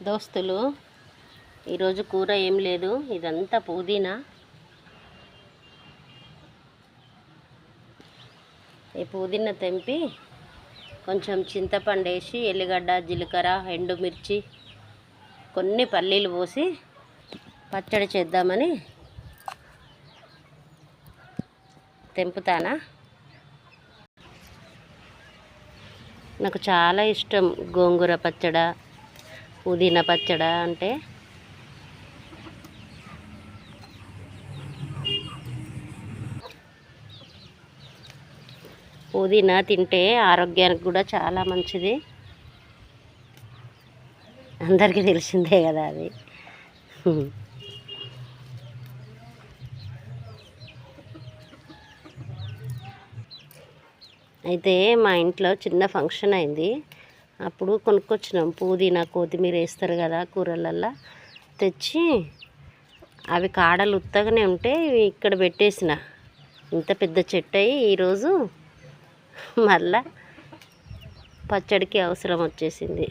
దోస్తులు ఈరోజు కూర ఏం లేదు ఇదంతా పుదీనా. ఈ పుదీనా తెంపి కొంచెం చింతపండు వేసి ఎల్లిగడ్డ జీలకర్ర ఎండుమిర్చి కొన్ని పల్లీలు పోసి పచ్చడి చేద్దామని తెంపుతానా? నాకు చాలా ఇష్టం గోంగూర పచ్చడి. పుదీనా పచ్చడ అంటే పుదీనా తింటే ఆరోగ్యానికి కూడా చాలా మంచిది. అందరికీ తెలిసిందే కదా అది. అయితే మా ఇంట్లో చిన్న ఫంక్షన్ అయింది. అప్పుడు కొనుక్కొచ్చినాం. పుదీనా కొత్తిమీర వేస్తారు కదా కూరలల్లో. తెచ్చి అవి కాడలు ఉత్తగానే ఉంటే ఇక్కడ పెట్టేసిన. ఇంత పెద్ద చెట్టు అయ్యి ఈరోజు మళ్ళా పచ్చడికి అవసరం వచ్చేసింది.